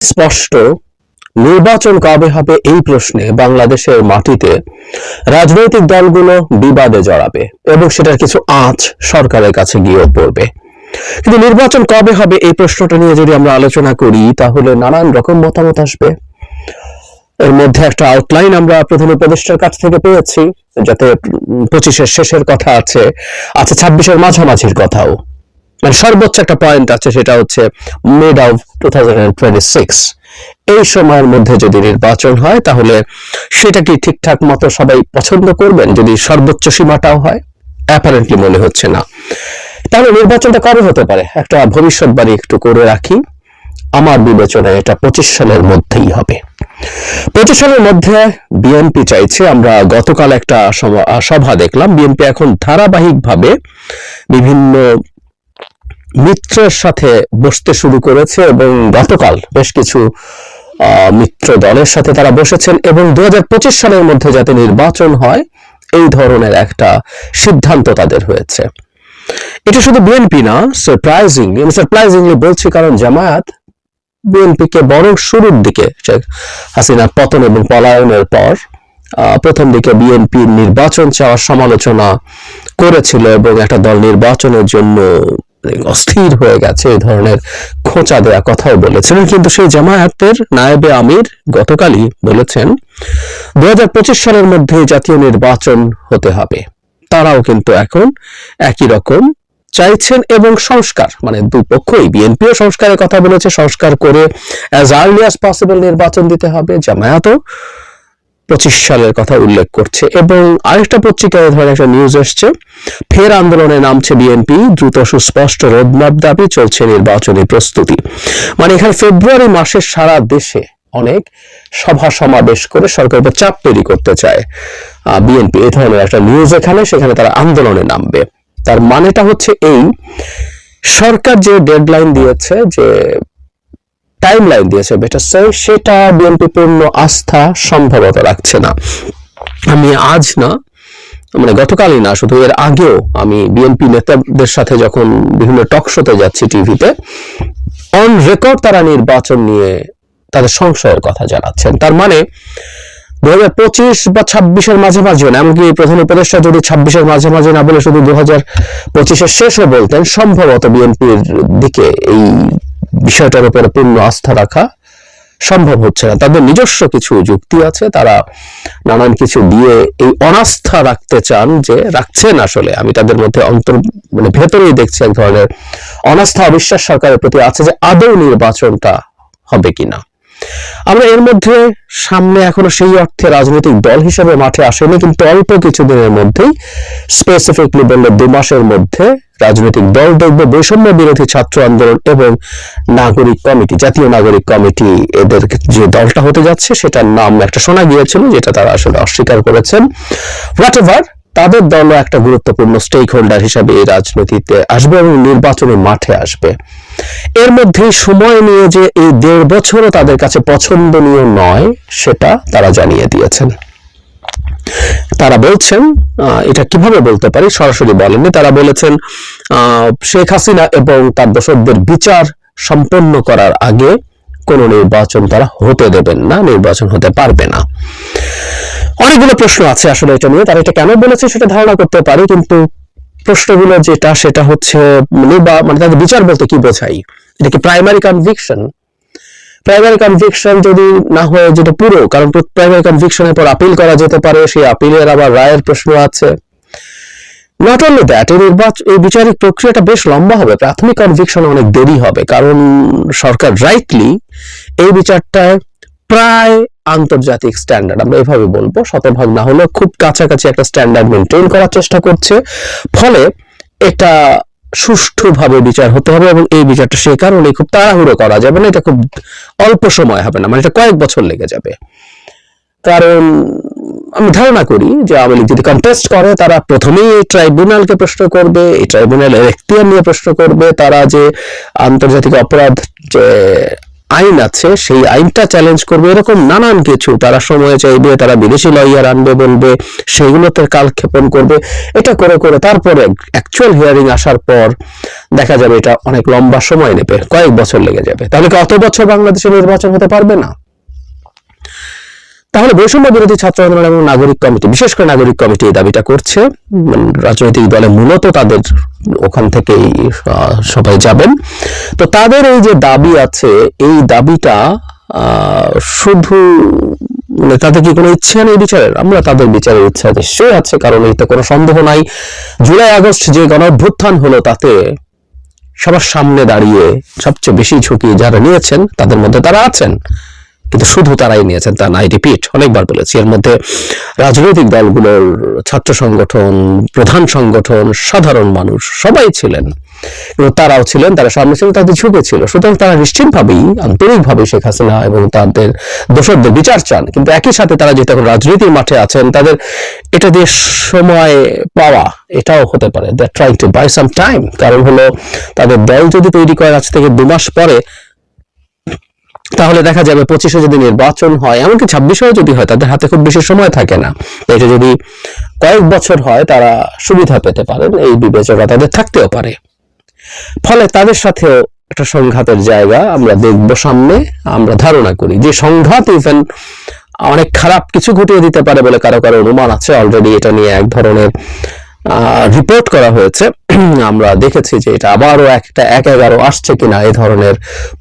স্পষ্ট, নির্বাচন কবে হবে এই প্রশ্নে বাংলাদেশের মাটিতে রাজনৈতিক দলগুলো বিবাদে জড়াবে এবং সেটার কিছু আঁচ সরকারের কাছে গিয়েও পড়বে। কিন্তু নির্বাচন কবে হবে এই প্রশ্নটা নিয়ে যদি আমরা আলোচনা করি, তাহলে নানান রকম মতামত আসবে। এর মধ্যে একটা আউটলাইন আমরা প্রধান উপদেষ্টার কাছ থেকে পেয়েছি, যাতে পঁচিশের শেষের কথা আছে। আছে ছাব্বিশের মাঝামাঝির কথাও। সর্বোচ্চ একটা পয়েন্ট আছে, সেটা হচ্ছে মিড অফ টু এই সময়ের মধ্যে যদি নির্বাচন হয়, তাহলে সেটা কি ঠিকঠাক মতো সবাই পছন্দ করবেন, যদি সর্বোচ্চ সীমাটাও হয়? অ্যাপারেন্টলি মনে হচ্ছে না। তাহলে নির্বাচনটা কবে হতে পারে? একটা ভবিষ্যৎবাণী একটু করে রাখি। আমার বিবেচনায় এটা পঁচিশ সালের মধ্যেই হবে। পঁচিশ সালের মধ্যে বিএনপি চাইছে, আমরা গতকাল একটা সভা দেখলাম। বিএনপি এখন ধারাবাহিকভাবে বিভিন্ন মিত্রের সাথে বসতে শুরু করেছে এবং গতকাল বেশ কিছু মিত্র দলের সাথে তারা বসেছেন এবং দু হাজার পঁচিশ সালের মধ্যে যাতে নির্বাচন হয়, এই ধরনের একটা সিদ্ধান্ত তাদের হয়েছে। এটা শুধু বিএনপি না সারপ্রাইজিংলি আমি সারপ্রাইজিংলি বলছি কারণ জামায়াত বিএনপিকে বরং শুরুর দিকে শেখ হাসিনা পতন এবং পলায়নের পর প্রথম দিকে বিএনপির নির্বাচন চাওয়ার সমালোচনা করেছিল এবং একটা দল নির্বাচনের জন্য অস্থির হয়ে গেছে এই ধরনের খোঁচা দেওয়া কথাও বলেছিলেন কিন্তু সেই জামায়াতের নায়েবে আমির গতকালই বলেছেন, দুহাজার পঁচিশ সালের মধ্যে জাতীয় নির্বাচন হতে হবে। তারাও কিন্তু এখন একই রকম চাইছেন এবং সংস্কার মানে দুপক্ষই বিএনপিও সংস্কারের কথা বলেছে, সংস্কার করে অ্যাজ আর্লি অ্যাজ পসিবল নির্বাচন দিতে হবে, জামায়াতও পঁচিশ সালের কথা উল্লেখ করছে এবং আরেকটা পত্রিকায় এ ধরনের একটা নিউজ এসছে। ফের আন্দোলনে নামছে বিএনপি, দ্রুত সুস্পষ্ট রোডম্যাপ দাবি, চলছে নির্বাচনী প্রস্তুতি। মানে এখানে ফেব্রুয়ারি মাসের সারা দেশে অনেক সভা সমাবেশ করে সরকারের উপর চাপ তৈরি করতে চায় বিএনপি। এ ধরনের একটা নিউজ এখানে, সেখানে তারা আন্দোলনে নামবে। তার মানেটা হচ্ছে এই, সরকার যে ডেডলাইন দিয়েছে যে টাইম লাইন দিয়েছে বেটার সে সেটা বিএনপি পূর্ণ আস্থা সম্ভবত রাখছে না। আমি আজ না মানে গতকালই না, শুধু এর আগেও আমি বিএনপি নেতাদের সাথে যখন বিভিন্ন টক শোতে যাচ্ছি টিভিতে অন রেকর্ড তারা নির্বাচন নিয়ে তাদের সংশয়ের কথা জানাচ্ছেন। তার মানে দু হাজার পঁচিশ বা ছাব্বিশের মাঝামাঝি না, এমনকি প্রধান উপদেষ্টা যদি ছাব্বিশের মাঝামাঝি না বলে শুধু দু হাজার পঁচিশের শেষও বলতেন, সম্ভবত বিএনপির দিকে এই বিষয়টার উপরে পূর্ণ আস্থা রাখা সম্ভব হচ্ছে না। তাদের নিজস্ব কিছু যুক্তি আছে, তারা নানান কিছু দিয়ে এই অনাস্থা রাখতে চান যে রাখছেন আসলে। আমি তাদের মধ্যে অন্তর মানে ভেতরেই দেখছি এক ধরনের অনাস্থা, অবিশ্বাস সরকারের প্রতি আছে যে আদৌ নির্বাচনটা হবে কিনা। আমরা এর মধ্যে সামনে এখনও সেই অর্থে রাজনৈতিক দল হিসেবে মাঠে আসেনি, কিন্তু অল্প কিছুদিনের মধ্যেই স্পেসিফিকলি বললে দু মাসের মধ্যে রাজনৈতিক দল দেখবে বৈষম্য বিরোধী ছাত্র আন্দোলন এবং নাগরিক কমিটি, জাতীয় নাগরিক কমিটি এদের যে দলটা হতে যাচ্ছে, সেটার নাম একটা শোনা গিয়েছিল, যেটা তারা আসলে অস্বীকার করেছেন। হোয়াট এভার তাদের দলও একটা গুরুত্বপূর্ণ স্টেক হোল্ডার হিসাবে এই রাজনীতিতে আসবে এবং নির্বাচনের মাঠে আসবে। এর মধ্যে সময় নিয়ে যে এই দেড় বছরও তাদের কাছে পছন্দনীয় নয়, সেটা তারা জানিয়ে দিয়েছেন। তারা বলছেন এটা কীভাবে বলতে পারি? সরাসরি বলেননি। তারা বলেছেন শেখ হাসিনা এবং তার দোষকদের বিচার সম্পন্ন করার আগে কোনো নির্বাচন তারা হতে দেবেন না, নির্বাচন হতে পারবে না। অনেকগুলো প্রশ্ন আছে আসলে এটা নিয়ে। তারা এটা কেন বলেছে সেটা ধারণা করতে পারি, কিন্তু প্রশ্নগুলো যেটা সেটা হচ্ছে নির্বা- মানে তাদের বিচার বলতে কি বোঝাই? এটা কি প্রাইমারি কনভিকশন প্রাইমারি কনভিকশন যদি না হয় যেটা পুরো, কারণ প্রাইমারি কনভিকশনের পর আপিল করা যেতে পারে, সেই আপিলের আবার রায়ের প্রশ্ন আছে। নট অনলি দ্যাট এই নির্বাচন এই বিচারিক প্রক্রিয়াটা বেশ লম্বা হবে, প্রাথমিক কনভিকশন অনেক দেরি হবে, কারণ সরকার রাইটলি এই বিচারটায় প্রায় আন্তর্জাতিক স্ট্যান্ডার্ড আমরা এভাবে বলব। শতভাগ না হলেও খুব কাছাকাছি একটা স্ট্যান্ডার্ড মেনটেন করার চেষ্টা করছে। ফলে এটা সুষ্ঠুভাবে বিচার হতে হবে এবং এই বিচারটা সে কারণে খুব তাড়াহুড়ো করা যাবে না, এটা খুব অল্প সময় হবে না মানে এটা কয়েক বছর লেগে যাবে। কারণ আমি ধারণা করি যে আওয়ামী লীগ যদি কন্টেস্ট করে, তারা প্রথমেই এই ট্রাইব্যুনালকে প্রশ্ন করবে, এই ট্রাইব্যুনালের এখতিয়ার নিয়ে প্রশ্ন করবে। তারা যে আন্তর্জাতিক অপরাধ যে আইন আছে, সেই আইনটা চ্যালেঞ্জ করবে, এরকম নানান কিছু। তারা সময় চাইবে, তারা বিদেশি লয়ার আনবে, বলবে সেইগুলোতে কালক্ষেপণ করবে। এটা করে করে তারপরে অ্যাকচুয়াল হিয়ারিং আসার পর দেখা যাবে এটা অনেক লম্বা সময় নেবে, কয়েক বছর লেগে যাবে। তাহলে কি অত বছর বাংলাদেশে নির্বাচন হতে পারবে না? তাহলে বৈষম্য বিরোধী ছাত্র আন্দোলন এবং নাগরিক কমিটি, বিশেষ করে নাগরিক কমিটি এই দাবিটা করছে। রাজনৈতিক দলে মূলত তাদের ওখান থেকেই সবাই যাবেন। তো তাদের এই যে দাবি আছে, এই দাবিটা শুধু মানে তাদের কি কোনো ইচ্ছা নেই বিচারের? আমরা তাদের বিচারের ইচ্ছা নিশ্চয়ই আছে, কারণ এতে কোনো সন্দেহ নাই। জুলাই, আগস্ট যে গণ অভ্যুত্থান হলো তাতে সবার সামনে দাঁড়িয়ে সবচেয়ে বেশি ঝুঁকি যারা নিয়েছেন, তাদের মধ্যে তারা আছেন। কিন্তু শুধু তারাই নিয়েছেন, তা নাই রিপিট অনেকবার বলেছি। এর মধ্যে রাজনৈতিক দলগুলোর ছাত্র সংগঠন, প্রধান সংগঠন, সাধারণ মানুষ সবাই ছিলেন। এবং তারাও ছিলেন, তারা সামনে ছিল তাদের ঝুঁকে ছিল। সুতরাং তারা নিশ্চিতভাবেই, আন্তরিকভাবে শেখ হাসিনা এবং তাদের দোষরদের বিচার চান। কিন্তু একই সাথে তারা যে তখন রাজনীতির মাঠে আছেন, তাদের এটা দিয়ে সময় পাওয়া, এটাও হতে পারে। They trying to buy some time কারণ হলো, তাদের দল যদি তৈরি করার আজ থেকে দু মাস পরে তাহলে দেখা যাবে পঁচিশে যদি নির্বাচন হয়, এমনকি ছাব্বিশেও যদি হয়, তাদের হাতে খুব বেশি সময় থাকে না। এটা যদি কয়েক বছর হয়, তারা সুবিধা পেতে পারেন, এই বিবেচনা তাদের থাকতেও পারে। ফলে তাদের সাথেও একটা সংঘাতের জায়গা আমরা দেখব সামনে, আমরা ধারণা করি যে সংঘাত ইভেন অনেক খারাপ কিছু ঘটিয়ে দিতে পারে বলে কারও কারও অনুমান আছে। অলরেডি এটা নিয়ে এক ধরনের রিপোর্ট করা হয়েছে। আমরা দেখেছি যে এটা আবারও একটা এক এগারো আসছে কিনা এই ধরনের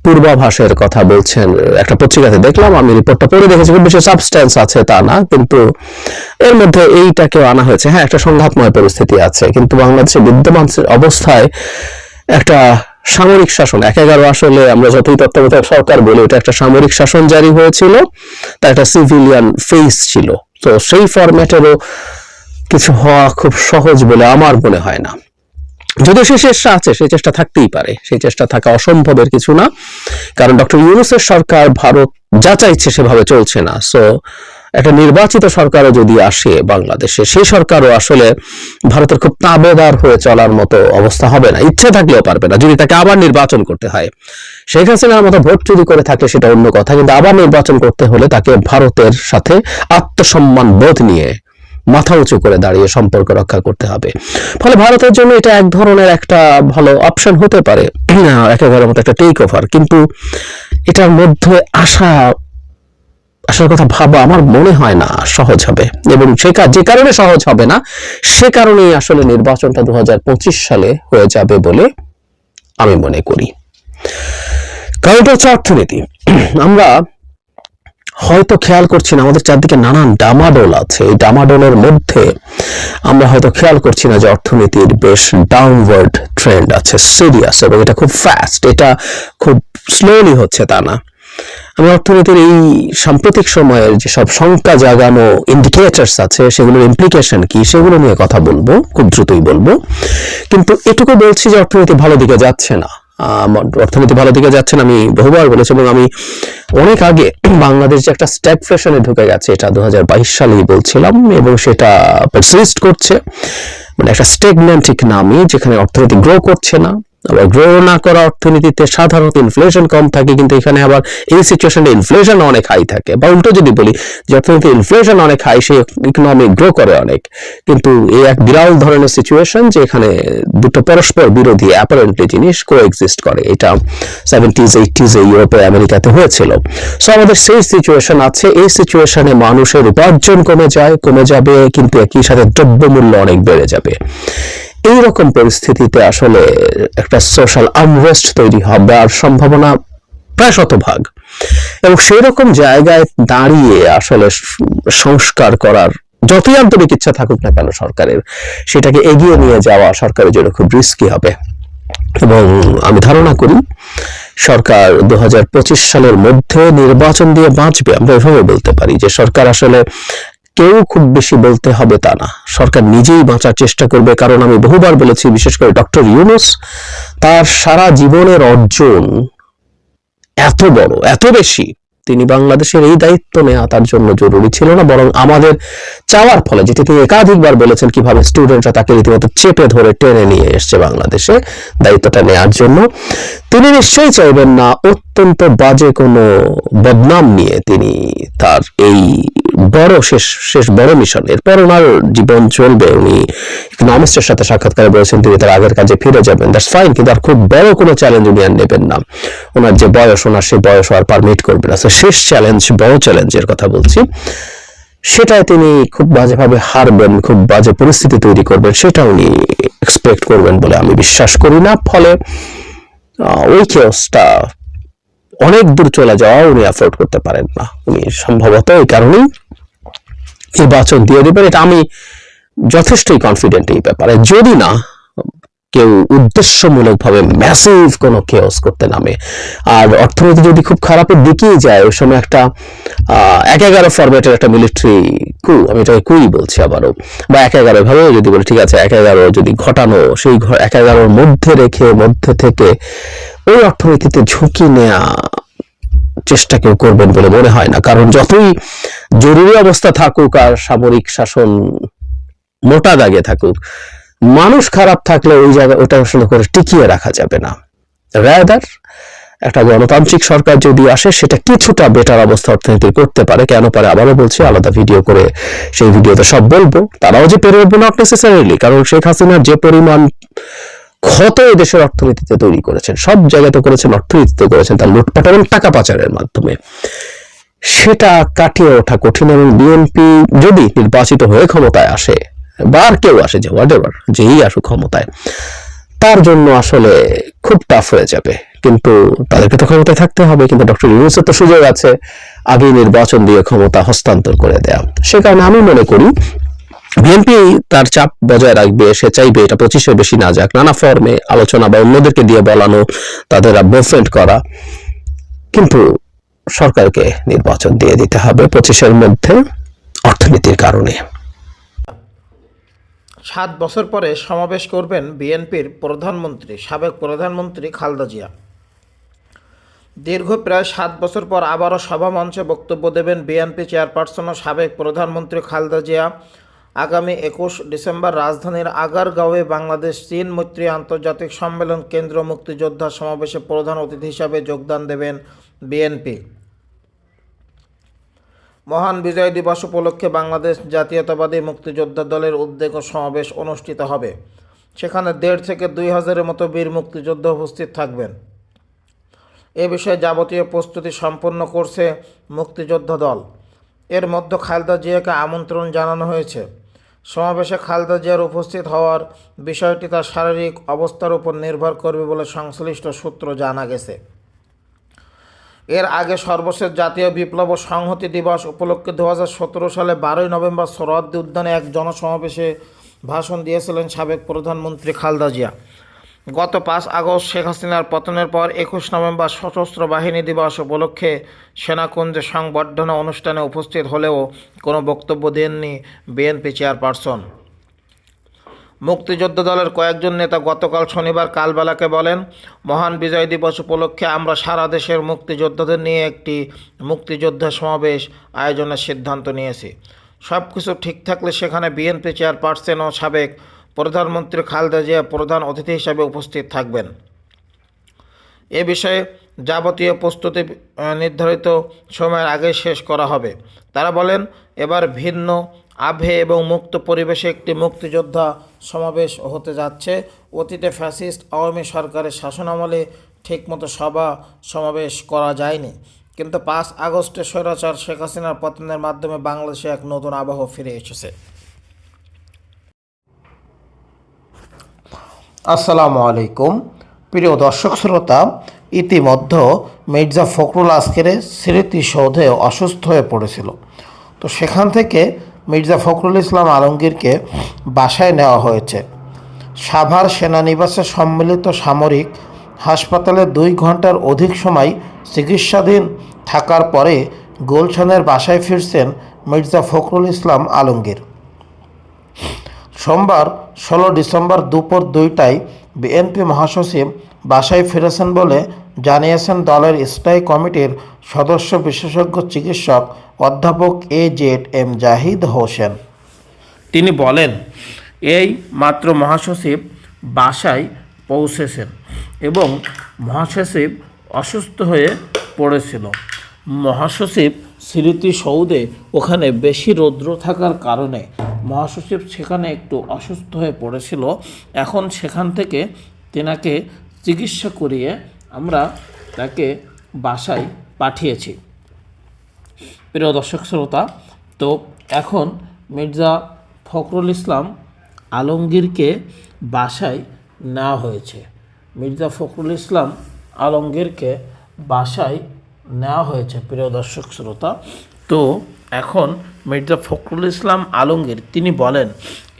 পূর্বাভাসের কথা বলছেন একটা পত্রিকাতে দেখলাম। আমি রিপোর্টটা পড়ে দেখেছি, খুব বেশি সাবস্টেন্স আছে তা না, কিন্তু এর মধ্যে এইটাকেও আনা হয়েছে। হ্যাঁ একটা সংঘাতময় পরিস্থিতি আছে, কিন্তু বাংলাদেশে বিদ্যমান অবস্থায় একটা সামরিক শাসন, এক এগারো আসলে আমরা যতই তত্ত্বাবধায়ক সরকার বলি এটা একটা সামরিক শাসন জারি হয়েছিল, তার একটা সিভিলিয়ান ফেস ছিল। তো সেই ফরম্যাটেরও কিছু হওয়া খুব সহজ বলে আমার মনে হয় না। যদিও সে চেষ্টা আছে সেই চেষ্টা থাকতেই পারে সেই চেষ্টা থাকা অসম্ভবের কিছু না। কারণ ডক্টর ইউনুসের সরকার ভারত যা চাইছে সেভাবে চলছে না। সো একটা নির্বাচিত সরকারও যদি আসে বাংলাদেশে সেই সরকারও আসলে ভারতের খুব তাবেদার হয়ে চলার মতো অবস্থা হবে না। ইচ্ছে থাকলেও পারবে না। যদি তাকে আবার নির্বাচন করতে হয়, শেখ হাসিনার মতো ভোট চুরি করে থাকলে সেটা অন্য কথা। কিন্তু আবার নির্বাচন করতে হলে তাকে ভারতের সাথে আত্মসম্মান বোধ নিয়ে মাথা উঁচু করে দাঁড়িয়ে সম্পর্ক রক্ষা করতে হবে। ফলে ভারতের জন্য এটা এক ধরনের একটা ভালো অপশন হতে পারে একেবারে মতো একটা টেক ওভার কিন্তু এটার মধ্যে আসা, আসার কথা ভাবা আমার মনে হয় না সহজ হবে। এবং সে কা- যে কারণে সহজ হবে না, সে কারণেই আসলে নির্বাচনটা দু হাজার পঁচিশ সালে হয়ে যাবে বলে আমি মনে করি। কারণ এটা হচ্ছে অর্থনীতি আমরা হয়তো খেয়াল করছি না, আমাদের চারদিকে নানান ডামাডোল আছে। এই ডামাডোলের মধ্যে আমরা হয়তো খেয়াল করছি না যে অর্থনীতির বেশ ডাউনওয়ার্ড ট্রেন্ড আছে সিরিয়াস এবং এটা খুব ফাস্ট এটা খুব স্লোলি হচ্ছে তা না। আমি অর্থনীতির এই সাম্প্রতিক সময়ের যেসব শঙ্কা জাগানো ইন্ডিকেটার্স আছে, সেগুলোর ইমপ্লিকেশন কি, সেগুলো নিয়ে কথা বলব, খুব দ্রুতই বলব। কিন্তু এটুকু বলছি যে অর্থনীতি ভালো দিকে যাচ্ছে না। অর্থনীতি ভালো দিকে যাচ্ছেন, আমি বহুবার বলেছি, এবং আমি অনেক আগে বাংলাদেশ যে একটা স্ট্যাগফ্লেশনে ঢুকে গেছে, এটা দু হাজার বাইশ সালেই বলছিলাম, এবং সেটা পারসিস্ট করছে। মানে একটা স্টেগন্যান্ট ইকোনমি যেখানে অর্থনীতি গ্রো করছে না। আবার গ্রো না করা অর্থনীতিতে সাধারণত ইনফ্লেশন কম থাকে, কিন্তু এখানে আবার এই সিচুয়েশনে ইনফ্লেশন অনেক হাই থাকে। বা উল্টো যদি বলি, যে অর্থনীতি ইনফ্লেশন অনেক হাই সেই ইকোনমি গ্রো করে অনেক। কিন্তু এই এক বিরাল ধরনের সিচুয়েশন যে এখানে দুটো পরস্পর বিরোধী অ্যাপারেন্টলি জিনিস কো এক্সিস্ট করে। এটা সেভেন্টিজ এইটিজ ইউরোপে আমেরিকাতে হয়েছিল। সো আমাদের সেই সিচুয়েশন আছে। এই সিচুয়েশনে মানুষের উপার্জন কমে যায়, কমে যাবে, কিন্তু একই সাথে দ্রব্যমূল্য অনেক বেড়ে যাবে। এইরকম পরিস্থিতিতে আসলে একটা সোশ্যাল আনরেস্ট তৈরি হবে আর সম্ভাবনা প্রায় শতভাগ। এবং সেই রকম জায়গায় দাঁড়িয়ে আসলে সংস্কার করার যতই আন্তরিক ইচ্ছা থাকুক না কেন সরকারের, সেটাকে এগিয়ে নিয়ে যাওয়া সরকারের জন্য খুব রিস্কি হবে। এবং আমি ধারণা করি, সরকার দু হাজার পঁচিশ সালের মধ্যে নির্বাচন দিয়ে বাঁচবে, আমরা এভাবে বলতে পারি যে সরকার আসলে কেউ খুব বেশি বলতে হবে তা না। সরকার নিজেই বাঁচার চেষ্টা করবে, কারণ আমি বহুবার বলেছি, বিশেষ করে ডক্টর ইউনুস, তার সারা জীবনের অর্জন এত বড়, এত বেশি, তিনি বাংলাদেশের এই দায়িত্ব নেওয়া তার জন্য জরুরি ছিল না, বরং আমাদের চাওয়ার ফলে, যেটি তিনি একাধিকবার বলেছেন কীভাবে স্টুডেন্টরা তাকে রীতিমতো চেপে ধরে টেনে নিয়ে এসছে বাংলাদেশে দায়িত্বটা নেওয়ার জন্য। তিনি নিশ্চয়ই চাইবেন না, অত্যন্ত বাজে কোনো বদনাম নিয়ে তিনি তার এই বড় শেষ শেষ বড় মিশন। এরপর ওনার জীবন চলবে, উনি ইকোনমিস্টের সাথে সাক্ষাৎকারে বলেছেন, তিনি তার আগের কাজে ফিরে যাবেন। দ্যাটস ফাইন কিন্তু আর খুব বড় কোনো চ্যালেঞ্জ উনি আর নেবেন না। ওনার যে বয়স, ওনার সেই বয়স আর পারমিট করবে না। শেষ চ্যালেঞ্জ বড় চ্যালেঞ্জের কথা বলছি। সেটাই তিনি খুব বাজেভাবে হারবেন, খুব বাজে পরিস্থিতি তৈরি করবেন, সেটা উনি এক্সপেক্ট করবেন বলে আমি বিশ্বাস করি না। ফলে ওই কেসটা অনেক দূর চলে যাওয়া উনি অ্যাফোর্ড করতে পারেন না। উনি সম্ভবত এই কারণেই নির্বাচন দিয়ে দেবেন। এটা আমি যথেষ্টই কনফিডেন্ট এই ব্যাপারে। যদি না কেউ উদ্দেশ্যমূলকভাবে ম্যাসিভ কোনো কেওস করতে নামে। আর অর্থনীতি যদি খুব খারাপের দিকেই যায়, ওই সময় একটা এক এগারো ফরম্যাটের একটা মিলিটারি কু আমি এটাকে কুই বলছি আবারও, বা এক এগারো ভাবে যদি বলি, ঠিক আছে, এক এগারো যদি ঘটানো, সেই এক এগারোর মধ্যে রেখে, মধ্যে থেকে ওই অর্থনীতিতে ঝুঁকি নেয়া চেষ্টা কেউ করবেন বলে মনে হয় না। কারণ যতই জরুরি অবস্থা থাকুক আর সামরিক শাসন মোটা দাগে থাকুক মানুষ খারাপ থাকলে ওই জায়গা ওটা আসলে করে টিকিয়ে রাখা যাবে না। রাদার একটা গণতান্ত্রিক সরকার যদি আসে, সেটা কিছুটা বেটার অবস্থা অর্থনীতি করতে পারে। কেন পারে? আবারও বলছি, আলাদা ভিডিও করে সেই ভিডিওতে সব বলব। তারাও যে পেরে উঠবে নট নেসেসারিলি কারণ শেখ হাসিনার যে পরিমাণ ক্ষত দেশের অর্থনীতিতে তৈরি করেছেন, সব জায়গাতে করেছেন, অর্থনীতিতে করেছেন, তার লুটপাট এবং টাকা পাচারের মাধ্যমে। সেটা কাটিয়ে ওঠা কঠিন এবং বিএনপি যদি নির্বাচিত হয়ে ক্ষমতায় আসে বা আর কেউ আসে যে হোয়াট এভার যেই আসুক ক্ষমতায়। তার জন্য আসলে খুব টাফ হয়ে যাবে। কিন্তু তাদেরকে তো ক্ষমতায় থাকতে হবে, কিন্তু ডক্টর ইউনুসের তো সুযোগ আছে আগে নির্বাচন দিয়ে ক্ষমতা হস্তান্তর করে দেয়া। সে কারণে আমি মনে করি বিএনপি তার চাপ বজায় রাখবে, সে চাইবে এটা পঁচিশের বেশি না যাক, নানা ফর্মে আলোচনা বা অন্যদেরকে দিয়ে বলানো, তাদের মুভমেন্ট করা। কিন্তু সরকারকে নির্বাচন দিয়ে দিতে হবে পঁচিশের মধ্যে অর্থনীতির কারণে। সাত বছর পরে সমাবেশ করবেন বিএনপির প্রধানমন্ত্রী, সাবেক প্রধানমন্ত্রী খালদা জিয়া। দীর্ঘ প্রায় সাত বছর পর আবারও সভা মঞ্চে বক্তব্য দেবেন বিএনপি চেয়ারপারসন ও সাবেক প্রধানমন্ত্রী খালদা জিয়া। আগামী একুশ ডিসেম্বর রাজধানীর আগারগাঁওয়ে বাংলাদেশ চীন মৈত্রী আন্তর্জাতিক সম্মেলন কেন্দ্র মুক্তিযোদ্ধা সমাবেশে প্রধান অতিথি হিসাবে যোগদান দেবেন বিএনপি। মহান বিজয় দিবস উপলক্ষে বাংলাদেশ জাতীয়তাবাদী মুক্তিযোদ্ধা দলের উদ্যোগ ও সমাবেশ অনুষ্ঠিত হবে। সেখানে দেড় থেকে দুই হাজারের মতো বীর মুক্তিযোদ্ধা উপস্থিত থাকবেন। এ বিষয়ে যাবতীয় প্রস্তুতি সম্পন্ন করছে মুক্তিযোদ্ধা দল। এর মধ্যে খালেদা জিয়াকে আমন্ত্রণ জানানো হয়েছে। সমাবেশে খালেদা জিয়ার উপস্থিত হওয়ার বিষয়টি তার শারীরিক অবস্থার উপর নির্ভর করবে বলে সংশ্লিষ্ট সূত্র জানা গেছে। এর আগে সর্বশেষ জাতীয় বিপ্লব ও সংহতি দিবস উপলক্ষে দু হাজার সতেরো সালে বারোই নভেম্বর সোহরাওয়ার্দী উদ্যানে এক জনসমাবেশে ভাষণ দিয়েছিলেন সাবেক প্রধানমন্ত্রী খালদা জিয়া। গত পাঁচ আগস্ট শেখ হাসিনার পতনের পর একুশ নভেম্বর সশস্ত্র বাহিনী দিবস উপলক্ষে সেনাকুঞ্জে সংবর্ধনা অনুষ্ঠানে উপস্থিত হলেও কোনো বক্তব্য দেননি বিএনপি চেয়ারপারসন। মুক্তিযোদ্ধা দলের কয়েকজন নেতা গতকাল শনিবার কালবেলাকে বলেন, মহান বিজয় দিবস উপলক্ষে আমরা সারা দেশের মুক্তিযোদ্ধাদের নিয়ে একটি মুক্তিযোদ্ধা সমাবেশ আয়োজনের সিদ্ধান্ত নিয়েছি। সব কিছু ঠিক থাকলে সেখানে বিএনপি চেয়ারপারসন ও সাবেক প্রধানমন্ত্রী খালেদা জিয়া প্রধান অতিথি হিসাবে উপস্থিত থাকবেন। এ বিষয়ে যাবতীয় প্রস্তুতি নির্ধারিত সময়ের আগে শেষ করা হবে। তারা বলেন, এবার ভিন্ন আভে এবং মুক্ত পরিবেশে একটি মুক্তিযোদ্ধা সমাবেশ হতে যাচ্ছে। অতীতে ফ্যাসিস্ট আওয়ামী সরকারের শাসনামলে ঠিকমতো সভা, সমাবেশ করা যায়নি। কিন্তু পাঁচ আগস্টে স্বৈরাচার শেখ হাসিনার পতনের মাধ্যমে বাংলাদেশে এক নতুন আবহ ফিরে এসেছে। আসসালামু আলাইকুম। প্রিয় দর্শক শ্রোতা, ইতিমধ্যে মির্জা ফখরুল আজকের স্মৃতিসৌধে অসুস্থ হয়ে পড়েছিল। তো সেখান থেকে মির্জা ফখরুল ইসলাম আলমগীরকে বাসায় নেওয়া হয়েছে। সাভার সেনানিবাসে সম্মিলিত সামরিক হাসপাতালে দুই ঘণ্টার অধিক সময় চিকিৎসাধীন থাকার পরে গুলশানের বাসায় ফিরছেন মির্জা ফখরুল ইসলাম আলমগীর। সোমবার, ষোলো ডিসেম্বর দুপুর দুইটায় বিএনপি মহাসচিব বাসায় ফিরেছেন বলে জানিয়েছেন দলের স্থায়ী কমিটির সদস্য বিশেষজ্ঞ চিকিৎসক অধ্যাপক A Z M Zahid Hossain. তিনি বলেন, এই মাত্র মহাসচিব বাসায় পৌঁছেছেন এবং মহাসচিব অসুস্থ হয়ে পড়েছিল। মহাসচিব স্মৃতিসৌধে ওখানে বেশি রৌদ্র থাকার কারণে মহাসচিব সেখানে একটু অসুস্থ হয়ে পড়েছিল। এখন সেখান থেকে তেনাকে চিকিৎসা করিয়ে আমরা তাকে বাসায় পাঠিয়েছি। প্রিয় দর্শক শ্রোতা, তো এখন মির্জা ফখরুল ইসলাম আলমগীরকে বাসায় নেওয়া হয়েছে। মির্জা ফখরুল ইসলাম আলমগীরকে বাসায় নেওয়া হয়েছে, প্রিয় দর্শক শ্রোতা। তো এখন মির্জা ফখরুল ইসলাম আলমগীর, তিনি বলেন,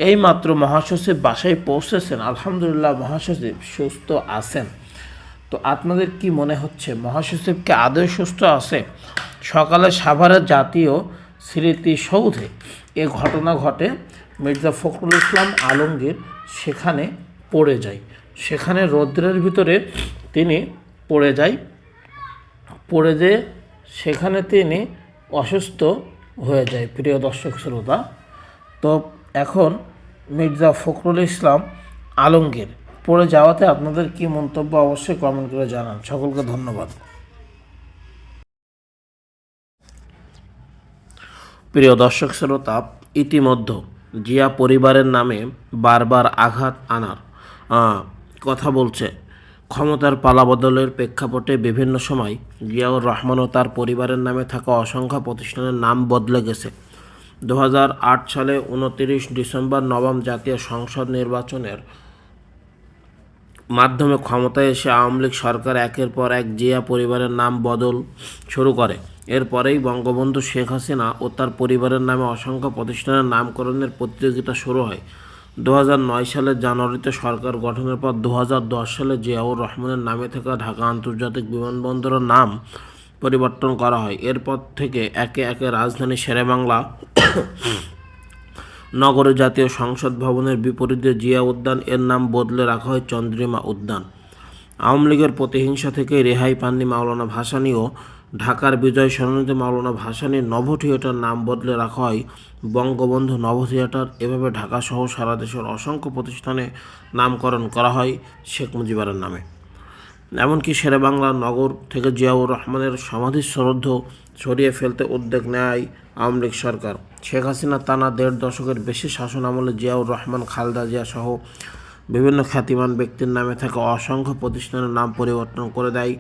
এইমাত্র মহাসচিব বাসায় পৌঁছেছেন, আলহামদুলিল্লাহ মহাসচিব সুস্থ আছেন। তো আপনাদের কি মনে হচ্ছে মহাসচিবকে আদৌ সুস্থ আছে? সকালে সাভারের জাতীয় স্মৃতিসৌধে এ ঘটনা ঘটে, মির্জা ফখরুল ইসলাম আলমগীর সেখানে পড়ে যায়। সেখানে রৌদ্রের ভিতরে তিনি পড়ে যায়। পড়ে যেয়ে সেখানে তিনি অসুস্থ হয়ে যায়, প্রিয় দর্শক শ্রোতা। তো এখন মির্জা ফখরুল ইসলাম আলমগীর পড়ে যাওয়াতে আপনাদের কি মন্তব্য অবশ্যই কমেন্ট করে জানান। সকলকে ধন্যবাদ। প্রিয় দর্শক শ্রোতা, ইতিমধ্যে জিয়া পরিবারের নামে বারবার আঘাত আনার কথা বলছে। ক্ষমতার পালাবদলের প্রেক্ষাপটে বিভিন্ন সময় জিয়াউর রহমান ও তার পরিবারের নামে থাকা অসংখ্য প্রতিষ্ঠানের নাম বদলে গেছে। দু হাজার আট সালে উনতিরিশ ডিসেম্বর নবম জাতীয় সংসদ নির্বাচনের মাধ্যমে ক্ষমতায় এসে আওয়ামী লীগ সরকার একের পর এক জিয়া পরিবারের নাম বদল শুরু করে। এরপরেই বঙ্গবন্ধু শেখ হাসিনা ও তার পরিবারের নামে অসংখ্য প্রতিষ্ঠানের নামকরণের প্রতিযোগিতা শুরু হয়। দু সালের জানুয়ারিতে সরকার গঠনের পর দু হাজার দশ সালে জিয়াউর রহমানের নামে থাকা ঢাকা আন্তর্জাতিক বিমানবন্দরের নাম পরিবর্তন করা হয়। এরপর থেকে একে একে রাজধানী শেরেবাংলা নগরে জাতীয় সংসদ ভবনের বিপরীতে জিয়া উদ্যান, এর নাম বদলে রাখা হয় চন্দ্রিমা উদ্যান। আওয়ামী লীগের প্রতিহিংসা থেকে রেহাই পাননি মাওলানা ভাসানী ও ঢাকার বিজয় সরণিতে মাওলানা ভাসানীর নভ থিয়েটার নাম বদলে রাখা হয় বঙ্গবন্ধু নভ থিয়েটার এভাবে ঢাকা সহ সারা দেশের অসংখ্য প্রতিষ্ঠানে নামকরণ করা হয় শেখ মুজিবের নামে। এমনকি শেরেবাংলা নগর থেকে জিয়াউর রহমানের সমাধি শ্রদ্ধ সরিয়ে ফেলতে উদ্যোগ নেয় আওয়ামী লীগ সরকার। শেখ হাসিনা টানা দেড় দশকের বেশি শাসন আমলে জিয়াউর রহমান, খালদা জিয়া সহ বিভিন্ন খ্যাতিমান ব্যক্তির নামে থাকা অসংখ্য প্রতিষ্ঠানের নাম পরিবর্তন করে দেয়।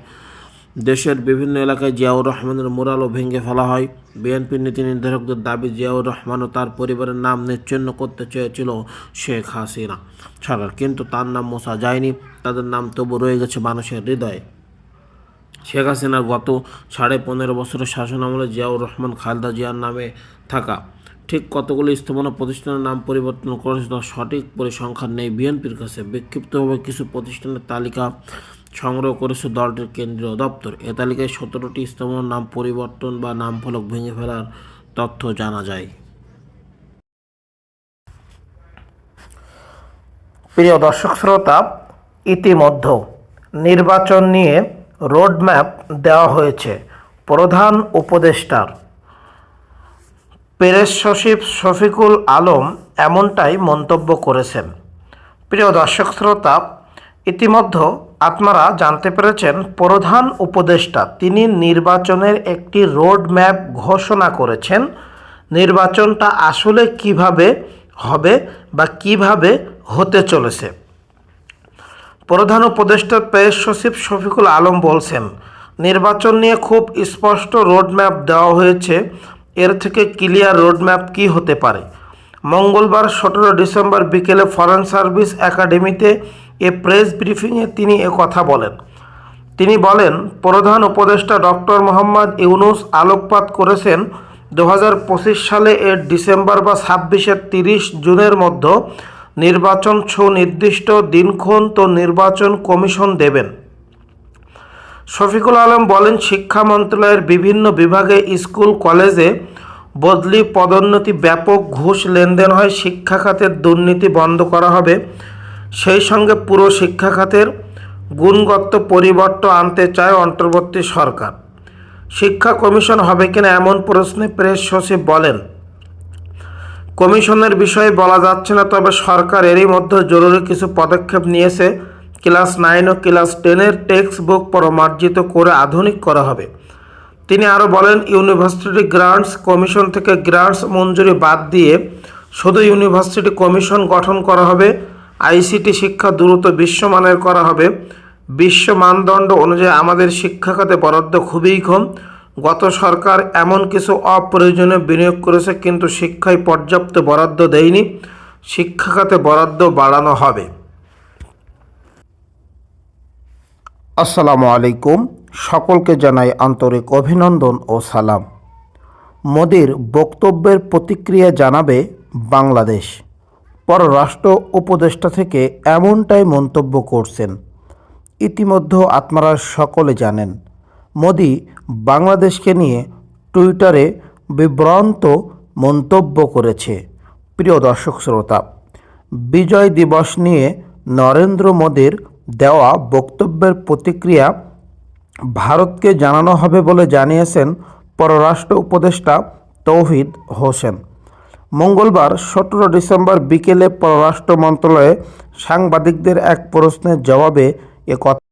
দেশের বিভিন্ন এলাকায় জিয়াউর রহমানের মুরালও ভেঙে ফেলা হয়। বিএনপির নীতি নির্ধারকদের দাবি জিয়াউর রহমান ও তার পরিবারের নাম নিচ্ছিন্ন করতে চেয়েছিল শেখ হাসিনা। সরকার কিন্তু তার নাম মোছা যায়নি, তাদের নাম তবু রয়ে গেছে মানুষের হৃদয়ে। শেখ হাসিনার গত সাড়ে পনেরো বছরের শাসন আমলে জিয়াউর রহমান খালেদা জিয়ার নামে থাকা। ঠিক কতগুলো স্থাপনা প্রতিষ্ঠানের নাম পরিবর্তন করেছে তার সঠিক পরিসংখ্যান নেই। বিএনপির কাছে বিক্ষিপ্তভাবে কিছু প্রতিষ্ঠানের তালিকা সংগ্রহ করেছে দলটির কেন্দ্রীয় দপ্তর। এ তালিকায় সতেরোটি স্থাপনার নাম পরিবর্তন বা নাম ফলক ভেঙে ফেলার তথ্য জানা যায়। প্রিয় দর্শক শ্রোতা, ইতিমধ্যে নির্বাচন নিয়ে রোডম্যাপ দেওয়া হয়েছে। প্রধান উপদেষ্টার। প্রেস সচিব শফিকুল আলম এমনটাই মন্তব্য করেছেন। প্রিয় দর্শক শ্রোতা, ইতিমধ্যে আপনারা জানতে পেরেছেন, প্রধান উপদেষ্টা তিনি নির্বাচনের একটি রোড ম্যাপ ঘোষণা করেছেন। নির্বাচনটা আসলে কীভাবে হবে বা কীভাবে হতে চলেছে। প্রধান উপদেষ্টা প্রেস সচিব শফিকুল আলম বলছেন, নির্বাচন নিয়ে খুব স্পষ্ট রোডম্যাপ দেওয়া হয়েছে। এর থেকে ক্লিয়ার রোডম্যাপ কি হতে পারে? মঙ্গলবার সতেরো ডিসেম্বর বিকেলে ফরেন সার্ভিস একাডেমিতে এ প্রেস ব্রিফিংয়ে তিনি এ কথা বলেন। তিনি বলেন, প্রধান উপদেষ্টা ডক্টর মোহাম্মদ ইউনুস আলোকপাত করেছেন দু হাজার পঁচিশ সালে এর ডিসেম্বর বা ছাব্বিশের তিরিশ জুনের মধ্যে। নির্বাচন সুনির্দিষ্ট দিনক্ষণ তো নির্বাচন কমিশন দেবেন। শফিকুল আলম বলেন, শিক্ষা মন্ত্রণালয়ের বিভিন্ন বিভাগে স্কুল, কলেজে বদলি পদোন্নতি ব্যাপক ঘুষ লেনদেন হয়, শিক্ষা খাতের দুর্নীতি বন্ধ করা হবে। সেই সঙ্গে পুরো শিক্ষা খাতের গুণগত পরিবর্তন আনতে চায় অন্তর্বর্তী সরকার। শিক্ষা কমিশন হবে কিনা এমন প্রশ্নে প্রেস সচিব বলেন, কমিশনের বিষয়ে বলা যাচ্ছে না, তবে সরকার এরই মধ্যে জরুরি কিছু পদক্ষেপ নিয়েছে। ক্লাস নাইন ও ক্লাস টেনের টেক্সট বুক পরমার্জিত করে আধুনিক করা হবে। তিনি আরও বলেন, ইউনিভার্সিটি গ্রান্টস কমিশন থেকে গ্রান্টস মঞ্জুরি বাদ দিয়ে শুধু ইউনিভার্সিটি কমিশন গঠন করা হবে। আইসিটি শিক্ষা দ্রুত বিশ্বমানের করা হবে। বিশ্ব মানদণ্ড অনুযায়ী আমাদের শিক্ষা খাতে বরাদ্দ খুবই কম। গত সরকার এমন কিছু অপ্রয়োজনীয় বিনিয়োগ করেছে, কিন্তু শিক্ষায় পর্যাপ্ত বরাদ্দ দেয়নি। শিক্ষা খাতে বরাদ্দ বাড়ানো হবে। আসসালামু আলাইকুম। সকলকে জানাই আন্তরিক অভিনন্দন ও সালাম। মোদির বক্তব্যের প্রতিক্রিয়া জানাবে বাংলাদেশ। পররাষ্ট্র উপদেষ্টা থেকে এমনটাই মন্তব্য করছেন। ইতিমধ্যে আপনারা সকলে জানেন, মোদি বাংলাদেশকে নিয়ে টুইটারে বিভ্রান্ত মন্তব্য করেছে। প্রিয় দর্শক শ্রোতা, বিজয় দিবস নিয়ে নরেন্দ্র মোদির দেওয়া বক্তব্যের প্রতিক্রিয়া ভারতকে জানানো হবে বলে জানিয়েছেন পররাষ্ট্র উপদেষ্টা তৌহিদ হোসেন। মঙ্গলবার সতেরো ডিসেম্বর বিকেলে পররাষ্ট্র মন্ত্রণালয়ে সাংবাদিকদের এক প্রশ্নের জবাবে এ কথা